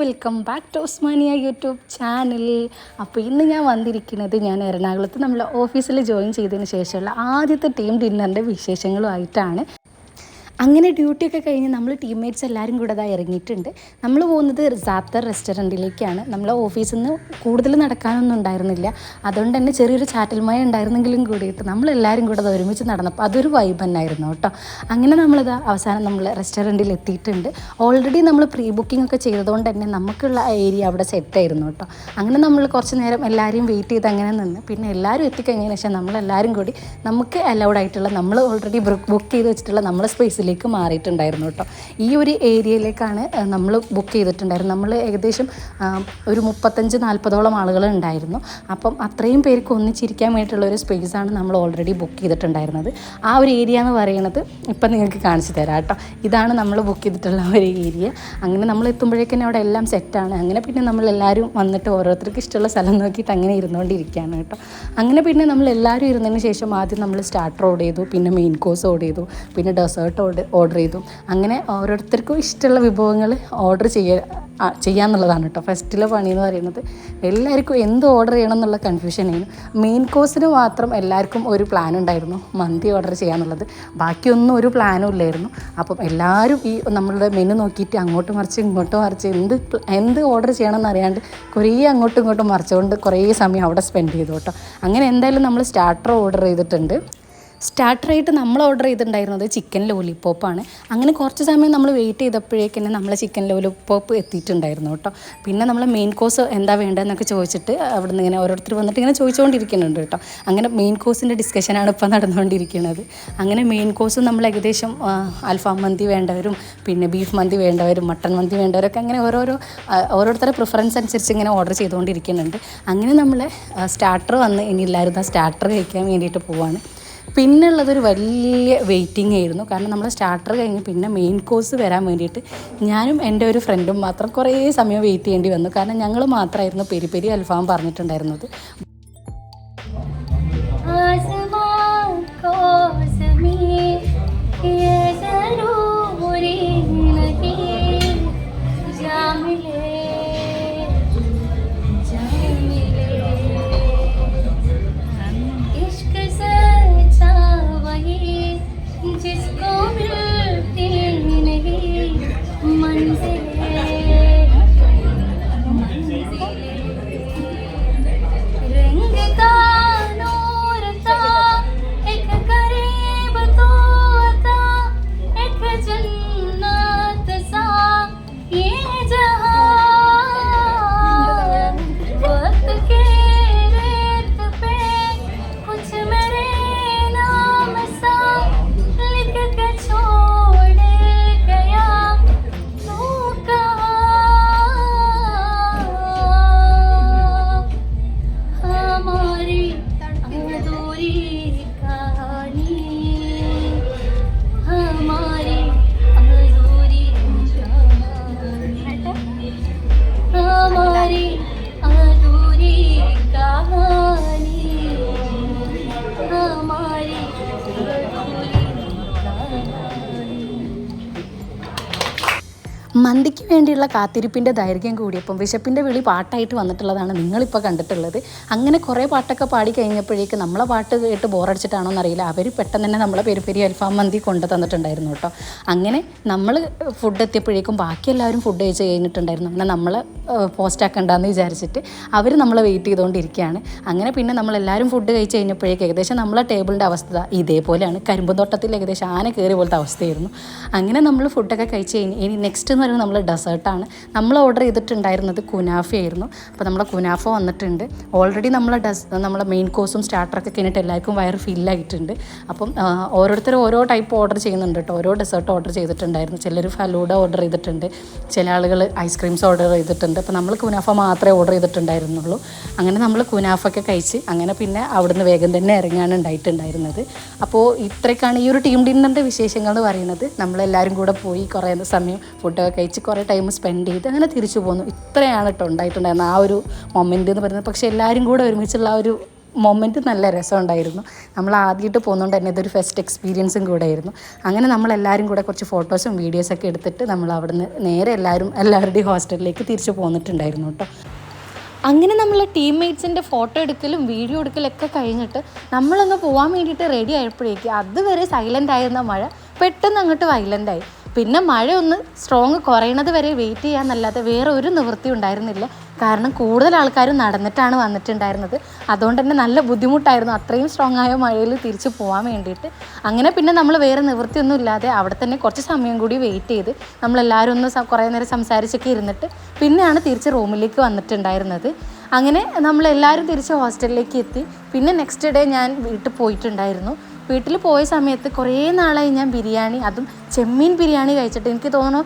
Welcome back to Usmania YouTube channel അപ്പോൾ ഇന്ന് ഞാൻ വന്നിരിക്കുന്നത് ഞാൻ എറണാകുളത്ത് നമ്മൾ ഓഫീസിൽ ജോയിൻ ചെയ്തതിന് ശേഷമുള്ള ആദ്യത്തെ ടീം ഡിന്നറിന്റെ വിശേഷങ്ങളുമായിട്ടാണ്. അങ്ങനെ ഡ്യൂട്ടിയൊക്കെ കഴിഞ്ഞ് നമ്മൾ ടീംമേറ്റ്സ് എല്ലാവരും കൂടെ അതാ ഇറങ്ങിയിട്ടുണ്ട്. നമ്മൾ പോകുന്നത് സാത്തർ റെസ്റ്റോറന്റിലേക്കാണ് നമ്മൾ ഓഫീസിൽ നിന്ന് കൂടുതൽ നടക്കാനൊന്നും ഉണ്ടായിരുന്നില്ല. അതുകൊണ്ട് തന്നെ ചെറിയൊരു ചാറ്റൽമയ ഉണ്ടായിരുന്നെങ്കിലും കൂടിയിട്ട് നമ്മളെല്ലാവരും കൂടെ അത് ഒരുമിച്ച് നടന്നപ്പോൾ അതൊരു വൈബ് തന്നെയായിരുന്നു കേട്ടോ. അങ്ങനെ നമ്മളിത് അവസാനം നമ്മൾ റെസ്റ്റോറന്റിൽ എത്തിയിട്ടുണ്ട്. ഓൾറെഡി നമ്മൾ പ്രീ ബുക്കിംഗ് ഒക്കെ ചെയ്തതുകൊണ്ട് തന്നെ നമുക്കുള്ള ഏരിയ അവിടെ സെറ്റായിരുന്നു കേട്ടോ. അങ്ങനെ നമ്മൾ കുറച്ച് നേരം എല്ലാവരെയും വെയിറ്റ് ചെയ്ത് അങ്ങനെ നിന്ന്. പിന്നെ എല്ലാവരും എത്തിക്കഴിഞ്ഞതിന് ശേഷം നമ്മളെല്ലാവരും കൂടി നമുക്ക് അലൗഡ് ആയിട്ടുള്ള നമ്മൾ ഓൾറെഡി ബുക്ക് ചെയ്ത് വെച്ചിട്ടുള്ള നമ്മുടെ സ്പേസിലേക്ക് മാറിയിട്ടുണ്ടായിരുന്നു കേട്ടോ. ഈ ഒരു ഏരിയയിലേക്കാണ് നമ്മൾ ബുക്ക് ചെയ്തിട്ടുണ്ടായിരുന്നത്. നമ്മൾ ഏകദേശം ഒരു മുപ്പത്തഞ്ച് നാൽപ്പതോളം ആളുകൾ ഉണ്ടായിരുന്നു. അപ്പം അത്രയും പേർക്ക് ഒന്നിച്ചിരിക്കാൻ വേണ്ടിയിട്ടുള്ള ഒരു സ്പേസാണ് നമ്മൾ ഓൾറെഡി ബുക്ക് ചെയ്തിട്ടുണ്ടായിരുന്നത്. ആ ഒരു ഏരിയ എന്ന് പറയുന്നത് ഇപ്പം നിങ്ങൾക്ക് കാണിച്ചു തരാം കേട്ടോ. ഇതാണ് നമ്മൾ ബുക്ക് ചെയ്തിട്ടുള്ള ഒരു ഏരിയ അങ്ങനെ നമ്മൾ എത്തുമ്പോഴേക്കും അവിടെ എല്ലാം സെറ്റാണ് അങ്ങനെ പിന്നെ നമ്മൾ എല്ലാവരും വന്നിട്ട് ഓരോരുത്തർക്ക് ഇഷ്ടമുള്ള സ്ഥലം നോക്കിയിട്ട് അങ്ങനെ ഇരുന്നുകൊണ്ടിരിക്കുകയാണ് കേട്ടോ. അങ്ങനെ പിന്നെ നമ്മൾ എല്ലാവരും ഇരുന്നതിന് ശേഷം ആദ്യം നമ്മൾ സ്റ്റാർട്ടർ ഓർഡർ ചെയ്തു പിന്നെ മെയിൻ കോഴ്സ് ഓർഡർ ചെയ്തു പിന്നെ ഡെസേർട്ട് ഓർഡർ ഓർഡർ ചെയ്തു. അങ്ങനെ ഓരോരുത്തർക്കും ഇഷ്ടമുള്ള വിഭവങ്ങൾ ഓർഡർ ചെയ്യുക ചെയ്യാന്നുള്ളതാണ് കേട്ടോ ഫസ്റ്റിലെ പണി എന്ന് പറയുന്നത് എല്ലാവർക്കും എന്ത് ഓർഡർ ചെയ്യണം എന്നുള്ള കൺഫ്യൂഷൻ ആയിരുന്നു. മെയിൻ കോഴ്സിന് മാത്രം എല്ലാവർക്കും ഒരു പ്ലാൻ ഉണ്ടായിരുന്നു മന്തി ഓർഡർ ചെയ്യാന്നുള്ളത്. ബാക്കിയൊന്നും ഒരു പ്ലാനും ഇല്ലായിരുന്നു. അപ്പം എല്ലാവരും ഈ നമ്മളുടെ മെനു നോക്കിയിട്ട് അങ്ങോട്ടും മറിച്ച് ഇങ്ങോട്ട് മറിച്ച് എന്ത് എന്ത് ഓർഡർ ചെയ്യണം അറിയാണ്ട് കുറേ അങ്ങോട്ടും ഇങ്ങോട്ടും മറിച്ചുകൊണ്ട് കുറേ സമയം അവിടെ സ്പെൻഡ് ചെയ്തു കേട്ടോ അങ്ങനെ എന്തായാലും നമ്മൾ സ്റ്റാർട്ടർ ഓർഡർ ചെയ്തിട്ടുണ്ട്. സ്റ്റാർട്ടറായിട്ട് നമ്മൾ ഓർഡർ ചെയ്തിട്ടുണ്ടായിരുന്നത് ചിക്കൻ ലോലിപ്പോപ്പാണ് അങ്ങനെ കുറച്ച് സമയം നമ്മൾ വെയിറ്റ് ചെയ്തപ്പോഴേക്കും തന്നെ നമ്മൾ ചിക്കൻ ലോലിപ്പോപ്പ് എത്തിയിട്ടുണ്ടായിരുന്നു കേട്ടോ. പിന്നെ നമ്മൾ മെയിൻ കോഴ്സ് എന്താ വേണ്ടതെന്നൊക്കെ ചോദിച്ചിട്ട് അവിടെ നിന്ന് ഇങ്ങനെ ഓരോരുത്തർ വന്നിട്ട് ഇങ്ങനെ ചോദിച്ചുകൊണ്ടിരിക്കുന്നുണ്ട് കേട്ടോ. അങ്ങനെ മെയിൻ കോഴ്സിന്റെ ഡിസ്കഷനാണ് ഇപ്പോൾ നടന്നുകൊണ്ടിരിക്കുന്നത്. അങ്ങനെ മെയിൻ കോഴ്സ് നമ്മൾ ഏകദേശം അൽഫാം മന്തി വേണ്ടവരും പിന്നെ ബീഫ് മന്തി വേണ്ടവരും മട്ടൺ മന്തി വേണ്ടവരൊക്കെ അങ്ങനെ ഓരോരോ ഓരോരുത്തരുടെ പ്രിഫറൻസ് അനുസരിച്ച് ഇങ്ങനെ ഓർഡർ ചെയ്തുകൊണ്ടിരിക്കുന്നുണ്ട്. അങ്ങനെ നമ്മൾ സ്റ്റാർട്ടർ വന്ന് ഇനി എല്ലാവരും സ്റ്റാർട്ടർ കഴിക്കാൻ വേണ്ടിയിട്ട് പോവാണ്. പിന്നെ ഉള്ളതൊരു വലിയ വെയിറ്റിംഗ് ആയിരുന്നു. കാരണം നമ്മൾ സ്റ്റാർട്ടർ കഴിഞ്ഞ് പിന്നെ മെയിൻ കോഴ്സ് വരാൻ വേണ്ടിയിട്ട് ഞാനും എന്റെ ഒരു ഫ്രണ്ടും മാത്രം കുറേ സമയം വെയിറ്റ് ചെയ്യേണ്ടി വന്നു. കാരണം ഞങ്ങൾ മാത്രമായിരുന്നു പെരി പെരി അൽഫാം പറഞ്ഞിട്ടുണ്ടായിരുന്നത്. 你你 മന്തിക്ക് വേണ്ടിയുള്ള കാത്തിരിപ്പിന്റെ ദൈർഘ്യം കൂടിയപ്പം വിശപ്പിന്റെ വിളി പാട്ടായിട്ട് വന്നിട്ടുള്ളതാണ് നിങ്ങളിപ്പോൾ കണ്ടിട്ടുള്ളത്. അങ്ങനെ കുറേ പാട്ടൊക്കെ പാടി കഴിഞ്ഞപ്പോഴേക്ക് നമ്മളെ പാട്ട് കേട്ട് ബോറടിച്ചിട്ടാണോ എന്നറിയില്ല. അവർ പെട്ടെന്ന് തന്നെ നമ്മളെ പെരുപെരി അൽഫാം മന്തി കൊണ്ടു തന്നിട്ടുണ്ടായിരുന്നു കേട്ടോ. അങ്ങനെ നമ്മൾ ഫുഡ് എത്തിയപ്പോഴേക്കും ബാക്കി എല്ലാവരും ഫുഡ് കഴിച്ച് കഴിഞ്ഞിട്ടുണ്ടായിരുന്നു. അങ്ങനെ നമ്മൾ പോസ്റ്റാക്കണ്ടെന്ന് വിചാരിച്ചിട്ട് അവർ നമ്മളെ വെയിറ്റ് ചെയ്തുകൊണ്ടിരിക്കുകയാണ് അങ്ങനെ പിന്നെ നമ്മളെല്ലാവരും ഫുഡ് കഴിച്ച് കഴിഞ്ഞപ്പോഴേക്കും ഏകദേശം നമ്മളെ ടേബിളിന്റെ അവസ്ഥ ഇതേപോലെയാണ്. കരിമ്പുന്തോട്ടത്തിൽ ഏകദേശം ആന കയറി പോലത്തെ അവസ്ഥയായിരുന്നു. അങ്ങനെ നമ്മൾ ഫുഡൊക്കെ കഴിച്ച് കഴിഞ്ഞ് ഇനി നെക്സ്റ്റ് എന്ന് പറയുന്നത് നമ്മൾ ഡെസേർട്ടാണ്. നമ്മൾ ഓർഡർ ചെയ്തിട്ടുണ്ടായിരുന്നത് കുനാഫ ആയിരുന്നു. അപ്പോൾ നമ്മളെ കുനാഫ വന്നിട്ടുണ്ട്. ഓൾറെഡി നമ്മളെ ഡെസ് നമ്മളെ മെയിൻ കോഴ്സും സ്റ്റാർട്ടറൊക്കെ കഴിഞ്ഞിട്ട് എല്ലാവർക്കും വയറ് ഫില്ലായിട്ടുണ്ട് അപ്പം ഓരോരുത്തർ ഓരോ ടൈപ്പ് ഓർഡർ ചെയ്യുന്നുണ്ട് കേട്ടോ ഓരോ ഡെസേർട്ട് ഓർഡർ ചെയ്തിട്ടുണ്ടായിരുന്നു. ചിലർ ഫലൂഡ ഓർഡർ ചെയ്തിട്ടുണ്ട്. ചില ആളുകൾ ഐസ്ക്രീംസ് ഓർഡർ ചെയ്തിട്ടുണ്ട്. അപ്പോൾ നമ്മൾ കുനാഫ മാത്രമേ ഓർഡർ ചെയ്തിട്ടുണ്ടായിരുന്നുള്ളൂ. അങ്ങനെ നമ്മൾ കുനാഫൊക്കെ കഴിച്ച് അങ്ങനെ പിന്നെ അവിടുന്ന് വേഗം തന്നെ ഇറങ്ങാണ് ഉണ്ടായിട്ടുണ്ടായിരുന്നത്. അപ്പോൾ ഇത്രയൊക്കെയാണ് ഈ ഒരു ടീം ഡിന്നറിന്റെ വിശേഷങ്ങൾ എന്ന് പറയുന്നത്. നമ്മളെല്ലാവരും കൂടെ പോയി കുറേ സമയം ഫുഡൊക്കെ കഴിച്ച് കുറേ ടൈം സ്പെൻഡ് ചെയ്ത് അങ്ങനെ തിരിച്ചു പോന്നു. ഇത്രയാണ് കേട്ടോ ഉണ്ടായിട്ടുണ്ടായിരുന്നത്. ആ ഒരു മൊമെന്റ് എന്ന് പറയുന്നത്. പക്ഷേ എല്ലാവരും കൂടെ ഒരുമിച്ചുള്ള ആ ഒരു മൊമെന്റ് നല്ല രസമുണ്ടായിരുന്നു നമ്മൾ ആദ്യമായിട്ട് പോകുന്നതുകൊണ്ട് തന്നെ ഇതൊരു ഫസ്റ്റ് എക്സ്പീരിയൻസും കൂടെ ആയിരുന്നു. അങ്ങനെ നമ്മളെല്ലാവരും കൂടെ കുറച്ച് ഫോട്ടോസും വീഡിയോസൊക്കെ എടുത്തിട്ട് നമ്മൾ അവിടുന്ന് നേരെ എല്ലാവരും എല്ലാവരുടെയും ഹോസ്റ്റലിലേക്ക് തിരിച്ചു പോന്നിട്ടുണ്ടായിരുന്നു കേട്ടോ അങ്ങനെ നമ്മൾ ടീംമേറ്റ്സിന്റെ ഫോട്ടോ എടുക്കലും വീഡിയോ എടുക്കലൊക്കെ കഴിഞ്ഞിട്ട് നമ്മളൊന്ന് പോകാൻ വേണ്ടിയിട്ട് റെഡി ആയപ്പോഴേക്ക് അതുവരെ സൈലന്റ് ആയിരുന്ന മഴ പെട്ടെന്ന് അങ്ങോട്ട് വയലന്റ് ആയി. പിന്നെ മഴ ഒന്ന് സ്ട്രോങ് കുറയണത് വരെ വെയിറ്റ് ചെയ്യാന്നല്ലാതെ വേറെ ഒരു നിവൃത്തി ഉണ്ടായിരുന്നില്ല. കാരണം കൂടുതൽ ആൾക്കാരും നടന്നിട്ടാണ് വന്നിട്ടുണ്ടായിരുന്നത്. അതുകൊണ്ട് തന്നെ നല്ല ബുദ്ധിമുട്ടായിരുന്നു. അത്രയും സ്ട്രോങ് ആയ മഴയിൽ തിരിച്ചു പോകാൻ വേണ്ടിയിട്ട്. അങ്ങനെ പിന്നെ നമ്മൾ വേറെ നിവൃത്തിയൊന്നും ഇല്ലാതെ അവിടെ തന്നെ കുറച്ച് സമയം കൂടി വെയിറ്റ് ചെയ്ത് നമ്മളെല്ലാവരും ഒന്ന് കുറേ നേരം സംസാരിച്ചൊക്കെ ഇരുന്നിട്ട് പിന്നെയാണ് തിരിച്ച് റൂമിലേക്ക് വന്നിട്ടുണ്ടായിരുന്നത്. അങ്ങനെ നമ്മളെല്ലാവരും തിരിച്ച് ഹോസ്റ്റലിലേക്ക് എത്തി. പിന്നെ നെക്സ്റ്റ് ഡേ ഞാൻ വീട്ടിൽ പോയിട്ടുണ്ടായിരുന്നു. വീട്ടിൽ പോയ സമയത്ത് കുറേ നാളായി ഞാൻ ബിരിയാണി അതും ചെമ്മീൻ ബിരിയാണി കഴിച്ചിട്ട്. എനിക്ക് തോന്നുന്നു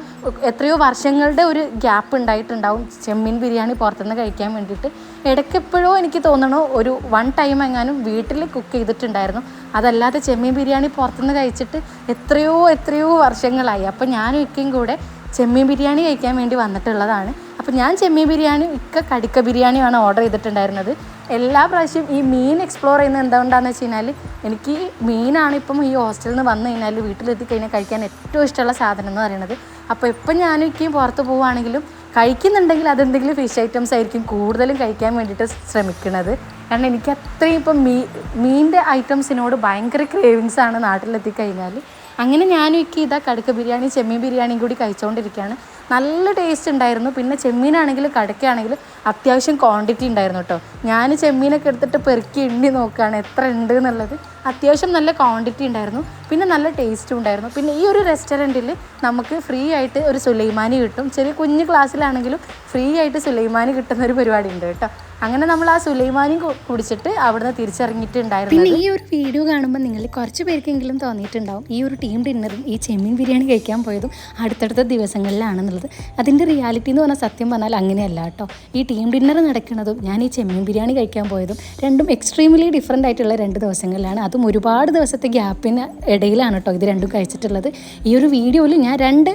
എത്രയോ വർഷങ്ങളുടെ ഒരു ഗ്യാപ്പ് ഉണ്ടായിട്ടുണ്ടാവും ചെമ്മീൻ ബിരിയാണി പുറത്തുനിന്ന് കഴിക്കാൻ വേണ്ടിയിട്ട്. ഇടയ്ക്കെപ്പോഴോ എനിക്ക് തോന്നണു ഒരു വൺ ടൈം എങ്ങാനും വീട്ടിൽ കുക്ക് ചെയ്തിട്ടുണ്ടായിരുന്നു. അതല്ലാതെ ചെമ്മീൻ ബിരിയാണി പുറത്തുനിന്ന് കഴിച്ചിട്ട് എത്രയോ എത്രയോ വർഷങ്ങളായി. അപ്പോൾ ഞാനും ഇക്കയും കൂടെ ചെമ്മീൻ ബിരിയാണി കഴിക്കാൻ വേണ്ടി വന്നിട്ടുള്ളതാണ്. അപ്പോൾ ഞാൻ ചെമ്മീൻ ബിരിയാണി ഇക്ക കടിക്ക ബിരിയാണിയാണ് ഓർഡർ ചെയ്തിട്ടുണ്ടായിരുന്നത്. എല്ലാ പ്രാവശ്യം ഈ മീൻ എക്സ്പ്ലോർ ചെയ്യുന്നത് എന്തുകൊണ്ടാണെന്ന് വെച്ച് കഴിഞ്ഞാൽ എനിക്ക് മീനാണ് ഇപ്പം ഈ ഹോസ്റ്റലിൽ നിന്ന് വന്നു കഴിഞ്ഞാൽ വീട്ടിലെത്തി കഴിഞ്ഞാൽ കഴിക്കാൻ ഏറ്റവും ഇഷ്ടമുള്ള സാധനം എന്ന് പറയുന്നത്. അപ്പോൾ ഇപ്പം ഞാനും ഇക്കയും പുറത്ത് പോവുകയാണെങ്കിലും കഴിക്കുന്നുണ്ടെങ്കിൽ അതെന്തെങ്കിലും ഫിഷ് ഐറ്റംസ് ആയിരിക്കും കൂടുതലും കഴിക്കാൻ വേണ്ടിയിട്ട് ശ്രമിക്കുന്നത്. കാരണം എനിക്ക് അത്രയും ഇപ്പം മീ മീനിന്റെ ഐറ്റംസിനോട് ഭയങ്കര ക്രേവിങ്സ് ആണ് നാട്ടിലെത്തി കഴിഞ്ഞാൽ അങ്ങനെ ഞാനും ഇക്കി ഇതാ കടുക്ക ബിരിയാണി ചെമ്മീൻ ബിരിയാണിയും കൂടി കഴിച്ചുകൊണ്ടിരിക്കുകയാണ് നല്ല ടേസ്റ്റ് ഉണ്ടായിരുന്നു. പിന്നെ ചെമ്മീനാണെങ്കിൽ കടക്കുകയാണെങ്കിൽ അത്യാവശ്യം ക്വാണ്ടിറ്റി ഉണ്ടായിരുന്നു കേട്ടോ ഞാൻ ചെമ്മീനൊക്കെ എടുത്തിട്ട് പെറുക്കി എണ്ണി നോക്കുകയാണ് എത്ര ഉണ്ട് എന്നുള്ളത്. അത്യാവശ്യം നല്ല ക്വാണ്ടിറ്റി ഉണ്ടായിരുന്നു. പിന്നെ നല്ല ടേസ്റ്റും ഉണ്ടായിരുന്നു. പിന്നെ ഈ ഒരു റെസ്റ്റോറന്റിൽ നമുക്ക് ഫ്രീ ആയിട്ട് ഒരു സുലൈമാനി കിട്ടും. ചെറിയ കുഞ്ഞു ക്ലാസ്സിലാണെങ്കിലും ഫ്രീ ആയിട്ട് സുലൈമാനി കിട്ടുന്ന ഒരു പരിപാടി ഉണ്ട് കേട്ടോ അങ്ങനെ നമ്മൾ ആ സുലൈമാനി കുടിച്ചിട്ട് അവിടുന്ന് തിരിച്ചിറങ്ങിയിട്ടുണ്ടായിരുന്നു പിന്നെ ഈ ഒരു വീഡിയോ കാണുമ്പോൾ നിങ്ങൾ കുറച്ച് പേർക്കെങ്കിലും തോന്നിയിട്ടുണ്ടാവും. ഈ ഒരു ടീം ഡിന്നറും ഈ ചെമ്മീൻ ബിരിയാണി കഴിക്കാൻ പോയതും അടുത്തടുത്ത ദിവസങ്ങളിലാണെന്നുള്ളത്. അതിന്റെ റിയാലിറ്റി എന്ന് പറഞ്ഞാൽ സത്യം പറഞ്ഞാൽ അങ്ങനെയല്ല കേട്ടോ. ഈ ടീം ഡിന്നർ നടക്കുന്നതും ഞാൻ ഈ ചെമ്മീൻ ബിരിയാണി കഴിക്കാൻ പോയതും രണ്ടും എക്സ്ട്രീംലി ഡിഫറെന്റ് ആയിട്ടുള്ള രണ്ട് ദിവസങ്ങളിലാണ്. അതും ഒരുപാട് ദിവസത്തെ ഗ്യാപ്പിന് ഇടയിലാണ് കേട്ടോ ഇത് രണ്ടും കഴിച്ചിട്ടുള്ളത്. ഈ ഒരു വീഡിയോയിൽ ഞാൻ രണ്ട്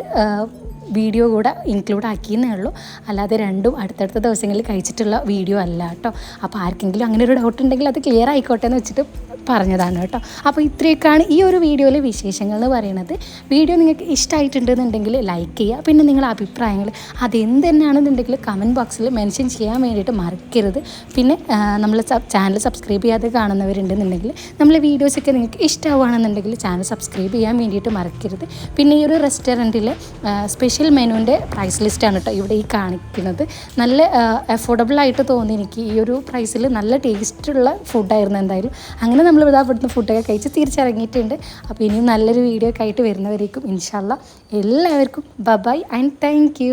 വീഡിയോ കൂടെ ഇൻക്ലൂഡ് ആക്കിയെന്നേ ഉള്ളൂ. അല്ലാതെ രണ്ടും അടുത്തടുത്ത ദിവസങ്ങളിൽ കഴിച്ചിട്ടുള്ള വീഡിയോ അല്ല കേട്ടോ. അപ്പോൾ ആർക്കെങ്കിലും അങ്ങനെ ഒരു ഡൗട്ട് ഉണ്ടെങ്കിൽ അത് ക്ലിയർ ആയിക്കോട്ടെ എന്ന് വെച്ചിട്ട് പറഞ്ഞതാണ് കേട്ടോ. അപ്പോൾ ഇത്രയൊക്കെയാണ് ഈ ഒരു വീഡിയോയിലെ വിശേഷങ്ങൾ പറയുന്നത്. വീഡിയോ നിങ്ങൾക്ക് ഇഷ്ടമായിട്ടുണ്ടെന്നുണ്ടെങ്കിൽ ലൈക്ക് ചെയ്യുക. പിന്നെ നിങ്ങളുടെ അഭിപ്രായങ്ങൾ അതെന്ത് തന്നെയാണെന്നുണ്ടെങ്കിൽ കമന്റ് ബോക്സിൽ മെൻഷൻ ചെയ്യാൻ വേണ്ടിയിട്ട് മറക്കരുത്. പിന്നെ നമ്മൾ ചാനൽ സബ്സ്ക്രൈബ് ചെയ്യാതെ കാണുന്നവരുണ്ടെന്നുണ്ടെങ്കിൽ നമ്മളെ വീഡിയോസൊക്കെ നിങ്ങൾക്ക് ഇഷ്ടമാവുകയാണെന്നുണ്ടെങ്കിൽ ചാനൽ സബ്സ്ക്രൈബ് ചെയ്യാൻ വേണ്ടിയിട്ട് മറക്കരുത്. പിന്നെ ഈ ഒരു റെസ്റ്റോറന്റിലെ സ്പെഷ്യൽ മെനുവിന്റെ പ്രൈസ് ലിസ്റ്റാണ് കേട്ടോ ഇവിടെ ഈ കാണിക്കുന്നത്. നല്ല അഫോർഡബിൾ ആയിട്ട് തോന്നി എനിക്ക് ഈ ഒരു പ്രൈസിൽ നല്ല ടേസ്റ്റുള്ള ഫുഡായിരുന്നു എന്തായാലും. അങ്ങനെ നമ്മൾ ഇവിടെ ഇവിടുന്ന് ഫുഡൊക്കെ കഴിച്ച് തിരിച്ചിറങ്ങിയിട്ടുണ്ട്. അപ്പോൾ ഇനിയും നല്ലൊരു വീഡിയോ ഒക്കെ ആയിട്ട് വരുന്നവരേക്കും. ഇൻഷാല്ല എല്ലാവർക്കും ബബായ് ആൻഡ് താങ്ക്